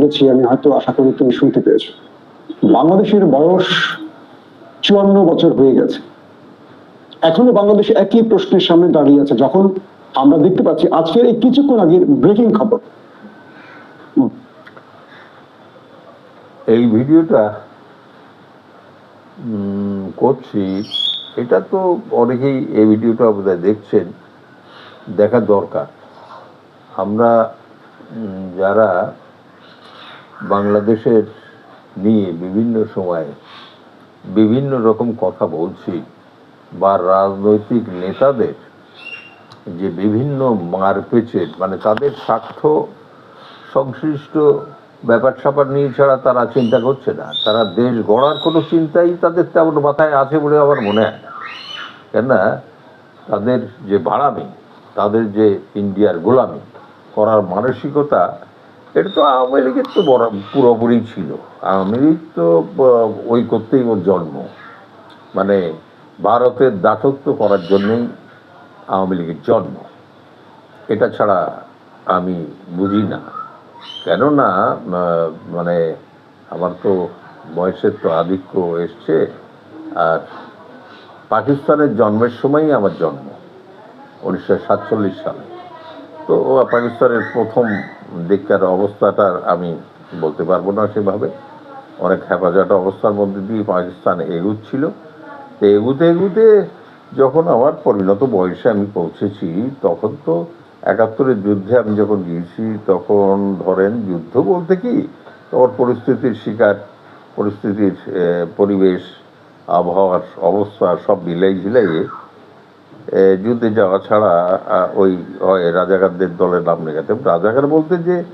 বলেছি, আমি হয়তো আশা করি তুমি শুনতে পেয়েছ। বাংলাদেশের বয়স চুয়ান্ন বছর হয়ে গেছে। এখনও বাংলাদেশ একই প্রশ্নের সামনে দাঁড়িয়ে আছে, যখন আমরা দেখতে পাচ্ছি, আজকের এই কিছুক্ষণ আগের ব্রেকিং খবর। এই ভিডিওটা করছি, এটা তো অনেকেই এই ভিডিওটা বোধহয় দেখছেন দেখা দরকার। আমরা যারা বাংলাদেশের নিয়ে বিভিন্ন সময়ে বিভিন্ন রকম কথা বলছি বা রাজনৈতিক নেতাদের যে বিভিন্ন মারপেচের মানে তাদের স্বার্থ সংশ্লিষ্ট ব্যাপার স্যাপার নিয়ে ছাড়া তারা চিন্তা করছে না। তারা দেশ গড়ার কোনো চিন্তাই তাদের তেমন মাথায় আছে বলে আমার মনে হয় কেননা তাদের যে বাড়ামি, তাদের যে ইন্ডিয়ার গোলামি করার মানসিকতা এটা তো আওয়ামী লীগের তো বড়, পুরোপুরি ছিল। আওয়ামী লীগ তো ওই করতেই ওর জন্ম। মানে ভারতের দাতত্ব করার জন্যই আওয়ামী লীগের জন্ম। এটা ছাড়া আমি বুঝি না। কেননা মানে আমার তো বয়সের তো আধিক্য এসছে, আর পাকিস্তানের জন্মের সময়ই আমার জন্ম, উনিশশো সাতচল্লিশ সালে। তো পাকিস্তানের প্রথম দিককার অবস্থাটা আমি বলতে পারব না সেভাবে। অনেক হেফাজত অবস্থার মধ্যে দিয়ে পাকিস্তান এগুচ্ছিল তো এগুতে এগুতে যখন আমার পরিণত বয়সে আমি পৌঁছেছি, তখন তো একাত্তরের যুদ্ধে আমি যখন গিয়েছি, তখন ধরেন যুদ্ধ বলতে কি? তখন পরিস্থিতির শিকার, পরিস্থিতির পরিবেশ, আবহাওয়ার অবস্থা সব মিলাই ঝিলাইয়ে যুদ্ধে যাওয়া ছাড়া ওই হয় রাজাকারদের দলের নাম লেখাতে রাজাকার বলতে যে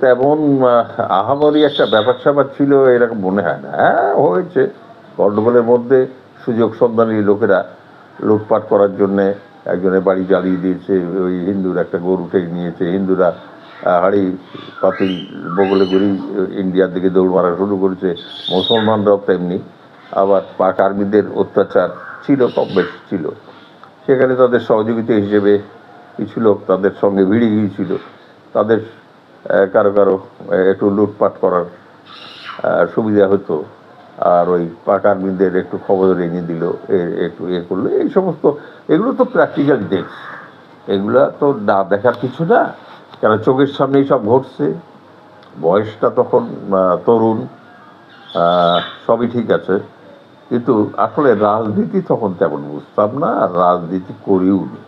তেমন আহ, আহামরি একটা ব্যাপার স্যাপার ছিল এরকম মনে হয় না। হ্যাঁ হয়েছে। গন্ডগোলের মধ্যে সুযোগ সন্ধানী লোকেরা লুটপাট করার জন্যে একজনের বাড়ি জ্বালিয়ে দিয়েছে ওই হিন্দুর একটা গরু টেক নিয়েছে। হিন্দুরা হাড়ি পাতিল বগলে করি ইন্ডিয়ার দিকে দৌড় মারা শুরু করেছে। মুসলমানরাও তেমনি। আবার পাক আর্মিদের অত্যাচার ছিল কম বেশ ছিল। সেখানে তাদের সহযোগিতা হিসেবে কিছু লোক তাদের সঙ্গে ভিড়ে গিয়েছিল। তাদের কারও কারও একটু লুটপাট করার সুবিধা হতো। আর ওই পাক আর্মিদের একটু খবর এনে দিল একটু এ করল। এই সমস্ত, এগুলো তো প্র্যাকটিক্যাল দেশ এগুলা তো না দেখার কিছু না, কেন চোখের সামনেই সব ঘটছে। বয়সটা তখন তরুণ সবই ঠিক আছে। কিন্তু আসলে রাজনীতি তখন তেমন বুঝতাম না আর রাজনীতি করিও নি।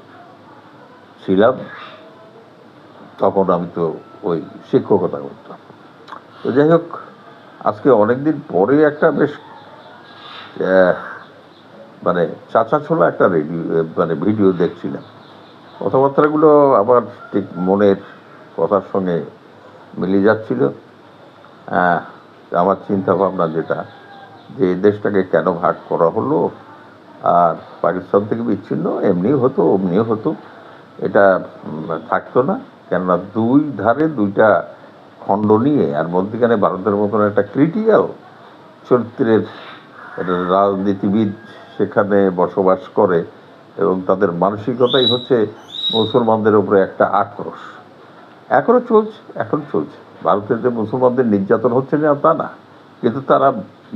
ছিলাম, তখন আমি তো ওই শিক্ষকতা করতাম তো যাই হোক, আজকে অনেকদিন পরে একটা বেশ মানে চাচা ছোলা একটা রেডিও মানে ভিডিও দেখছিলাম। কথাবার্তাগুলো আমার ঠিক মনের কথার সঙ্গে মিলে যাচ্ছিল। আমার চিন্তা ভাবনা যেটা যে দেশটাকে কেন ভাগ করা হলো, আর পাকিস্তান থেকে বিচ্ছিন্ন এমনি হতো অমনি হতো, এটা থাকতো না। কেননা দুই ধারে দুইটা খণ্ড নিয়ে, আর মধ্যখানে ভারতের মতন একটা ক্রিটিক্যাল চরিত্রের রাজনীতিবিদ সেখানে বসবাস করে, এবং তাদের মানসিকতাই হচ্ছে মুসলমানদের উপরে একটা আক্রোশ। এখনও চলছে, এখন চলছে। ভারতের যে মুসলমানদের নির্যাতন হচ্ছে না, তা না। কিন্তু তারা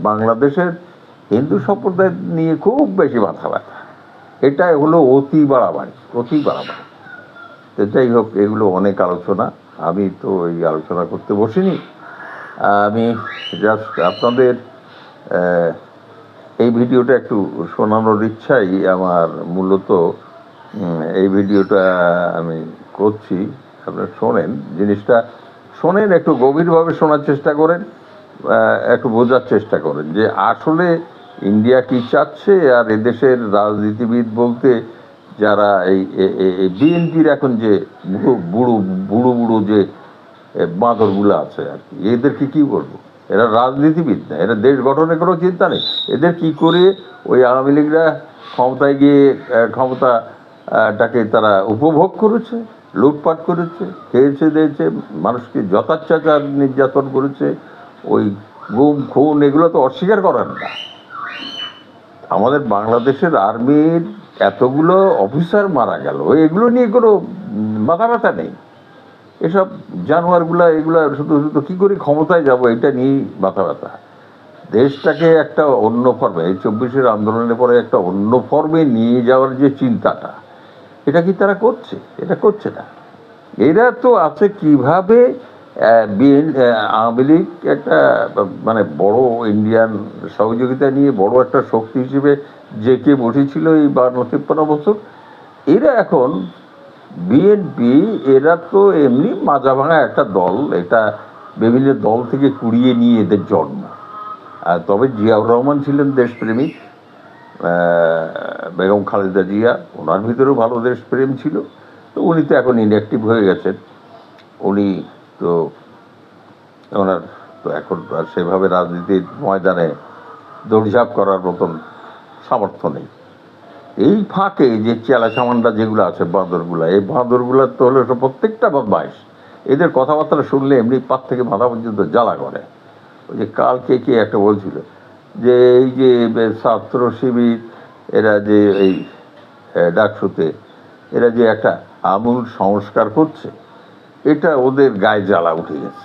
বাংলাদেশের হিন্দু সম্প্রদায় নিয়ে খুব বেশি মাথা ব্যথা। এটা হলো অতি বাড়াবাড়ি অতি বাড়াবাড়ি। তো যাই হোক, এগুলো অনেক আলোচনা। আমি তো এই আলোচনা করতে বসিনি। আমি জাস্ট আপনাদের এই ভিডিওটা একটু শোনানোর ইচ্ছাই আমার মূলত এই ভিডিওটা আমি করছি। আপনারা শোনেন। জিনিসটা শোনেন, একটু গভীরভাবে শোনার চেষ্টা করেন। একটু বোঝার চেষ্টা করেন যে আসলে ইন্ডিয়া কি চাচ্ছে আর এদেশের রাজনীতিবিদ বলতে যারা এই বিএনপির এখন যে বুড়ো বুড়ো বুড়ো যে বাঁদরগুলো আছে আর কি এদেরকে কি করব? এরা রাজনীতিবিদ না এরা দেশ গঠনের কোনো চিন্তা নেই। এদের কি করে ওই আওয়ামী লীগরা ক্ষমতায় গিয়ে আহ, ক্ষমতা টাকে তারা উপভোগ করেছে লুটপাট করেছে খেয়েছে দিয়েছে মানুষকে যথাচাচার নির্যাতন করেছে ওই গুম, খুন এগুলো তো অস্বীকার করার না। আমাদের বাংলাদেশের আর্মির এতগুলো অফিসার মারা গেল। এগুলো নিয়ে কোনো মাথা ব্যথা নেই। এসব জানোয়ারগুলা, এগুলা শুধু শুধু কী করে ক্ষমতায় যাব এটা নিয়েই মাথা ব্যথা দেশটাকে একটা অন্য ফর্মে এই চব্বিশের আন্দোলনের পরে একটা অন্য ফর্মে নিয়ে যাওয়ার যে চিন্তাটা, এটা কি তারা করছে? এটা করছে না। এরা তো আছে কীভাবে আওয়ামী লীগ একটা মানে বড় ইন্ডিয়ান সহযোগিতা নিয়ে বড় একটা শক্তি হিসেবে যে কে বসেছিল এই বান্ন তিপ্পান্ন বছর, এরা এখন বিএনপি, এরা তো এমনি মাজা ভাঙা একটা দল, এটা বিভিন্ন দল থেকে কুড়িয়ে নিয়ে এদের জন্ম। আর তবে জিয়াউর রহমান ছিলেন দেশপ্রেমিক বেগম খালেদা জিয়া, ওনার ভিতরেও ভালো দেশপ্রেম ছিল, তো উনি তো এখন ইনঅ্যাক্টিভ হয়ে গেছেন। উনি তো ওনার তো এখন আর সেভাবে রাজনীতির ময়দানে দৌড়ঝাঁপ করার মতন সামর্থ্য নেই। এই ফাঁকে যে চেলা সামান্ডা যেগুলো আছে বাঁদরগুলা, এই বাঁদরগুলার তো হলো প্রত্যেকটা বদমাইশ। এদের কথাবার্তা শুনলে এমনি পাত থেকে মাথা পর্যন্ত জ্বালা করে। ওই যে কালকে কে একটা বলছিল যে এই যে ছাত্র শিবির, এরা যে এই ডাকসুতে, এরা যে একটা আমূল সংস্কার করছে। এটা ওদের গায়ে জ্বালা উঠে গেছে।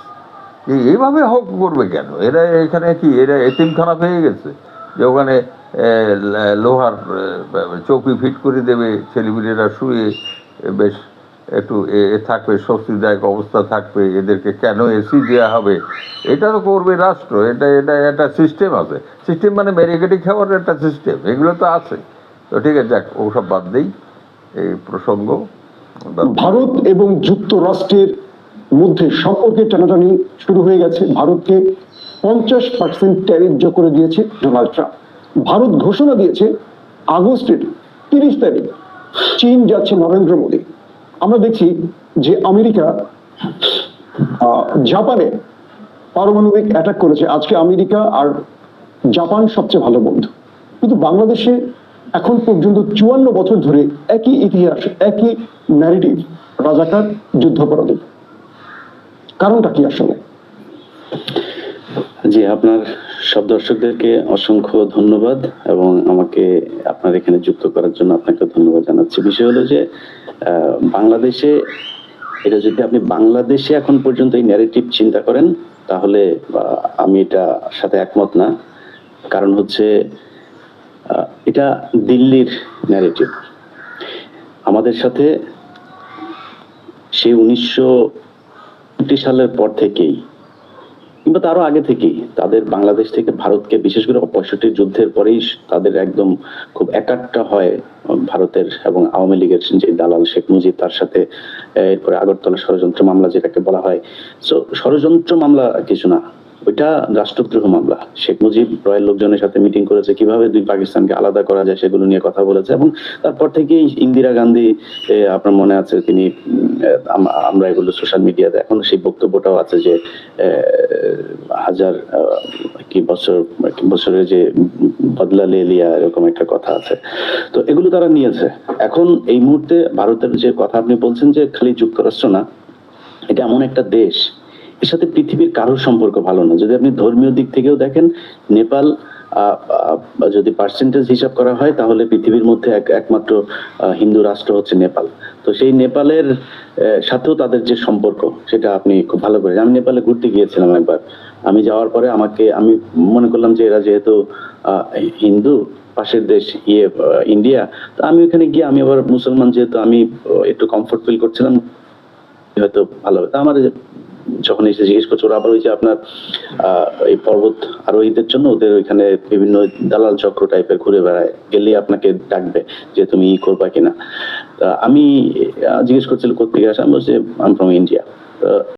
যে এইভাবে হক করবে কেন? এরা এখানে কি, এরা এতিমখানা পেয়ে গেছে? যে ওখানে লোহার চৌকি ফিট করে দেবে, ছেলেমেয়েরা শুয়ে বেশ, একটু, এ থাকবে, স্বস্তিদায়ক অবস্থা থাকবে, এদেরকে কেন এসি দেওয়া হবে? এটা তো করবে রাষ্ট্র, এটা এটা একটা সিস্টেম আছে। সিস্টেম মানে ব্যারিকেডি খাওয়ার একটা সিস্টেম এগুলো তো আছে। তো ঠিক আছে, যাক, ওসব বাদ দেই, এই প্রসঙ্গ। ভারত এবং যুক্তরাষ্ট্রের মধ্যে সম্পর্কের টানাটানি শুরু হয়ে গেছে। ভারতকে পঞ্চাশ পার্সেন্ট ট্যারিফ যোগ করে দিয়েছে ডোনাল্ড ট্রাম্প। ভারত ঘোষণা দিয়েছে আগস্টের তিরিশ তারিখ চীন যাচ্ছে নরেন্দ্র মোদী। আমরা দেখছি যে আমেরিকা জাপানে পারমাণবিক অ্যাটাক করেছে। আজকে আমেরিকা আর জাপান সবচেয়ে ভালো বন্ধু। কিন্তু বাংলাদেশে এখন পর্যন্ত চুয়ান্ন বছর ধরে একই ইতিহাস, একই ন্যারেটিভ রাজাকার যুদ্ধাপরাধী। কারণটা কি আসলে? জি, আপনার সব দর্শকদেরকে অসংখ্য ধন্যবাদ এবং আমাকে আপনার এখানে যুক্ত করার জন্য আপনাকে ধন্যবাদ জানাচ্ছি। বিষয় হলো যে বাংলাদেশে, এটা যদি আপনি বাংলাদেশে এখন পর্যন্ত এই ন্যারেটিভ চিন্তা করেন, তাহলে আমি এটা সাথে একমত না। কারণ হচ্ছে এটা দিল্লির ন্যারেটিভ আমাদের সাথে সেই উনিশশো সালের পর থেকেই, কিংবা তারও আগে থেকেই, তাদের বাংলাদেশ থেকে ভারতকে বিশেষ করে পঁয়ষট্টি যুদ্ধের পরেই তাদের একদম খুব একাট্টা হয় ভারতের এবং আওয়ামী লীগের যে দালাল শেখ মুজিব, তার সাথে, এরপরে আগরতলা ষড়যন্ত্র মামলা যেটাকে বলা হয়। সো ষড়যন্ত্র মামলা কিছু না। ওইটা রাষ্ট্রদ্রোহ মামলা। শেখ মুজিব রয়ের লোকজনের সাথে মিটিং করেছে, কীভাবে দুই পাকিস্তানকে আলাদা করা যায় সেগুলো নিয়ে কথা বলেছে এবং তারপর থেকেই ইন্দিরা গান্ধী আপনার মনে আছে তিনি আম- আমরা এগুলো সোশ্যাল মিডিয়াতে এখন সেই বক্তব্যটাও আছে যে হাজার কি বছর বছরের যে বদলা লে লিয়া এরকম একটা কথা আছে। তো এগুলো তারা নিয়েছে। এখন এই মুহূর্তে ভারতের যে কথা আপনি বলছেন যে খালি যুক্তরাষ্ট্র না, এটা এমন একটা দেশ এর সাথে পৃথিবীর কারোর সম্পর্ক ভালো না। যদি আপনি ধর্মীয় দিক থেকেও দেখেন, নেপাল যদি পার্সেন্টেজ হিসাব করা হয়, তাহলে পৃথিবীর মধ্যে এক, একমাত্র হিন্দু রাষ্ট্র হচ্ছে নেপাল। তো সেই নেপালের সাথেও তাদের যে সম্পর্ক, সেটা আপনি খুব ভালো করে আমি নেপালে ঘুরতে গিয়েছিলাম একবার। আমি যাওয়ার পরে আমাকে, আমি মনে করলাম যে এরা যেহেতু হিন্দু, পাশের দেশ ইয়ে ইন্ডিয়া, তো আমি ওখানে গিয়ে আমি আবার মুসলমান যেহেতু আমি একটু কমফোর্ট ফিল করছিলাম, হয়তো ভালো হবে। তা আমার যখন এসে জিজ্ঞেস করছে, ওরা আবার ওই যে আপনার এই পর্বত আরোহীদের জন্য ওদের ওইখানে বিভিন্ন দালাল চক্র টাইপের ঘুরে বেড়ায় গেলে আপনাকে ডাকবে যে তুমি ই করবা কিনা। আমি জিজ্ঞেস করছিল কোথেকে আসা, আমি বলছি আম ফ্রম ইন্ডিয়া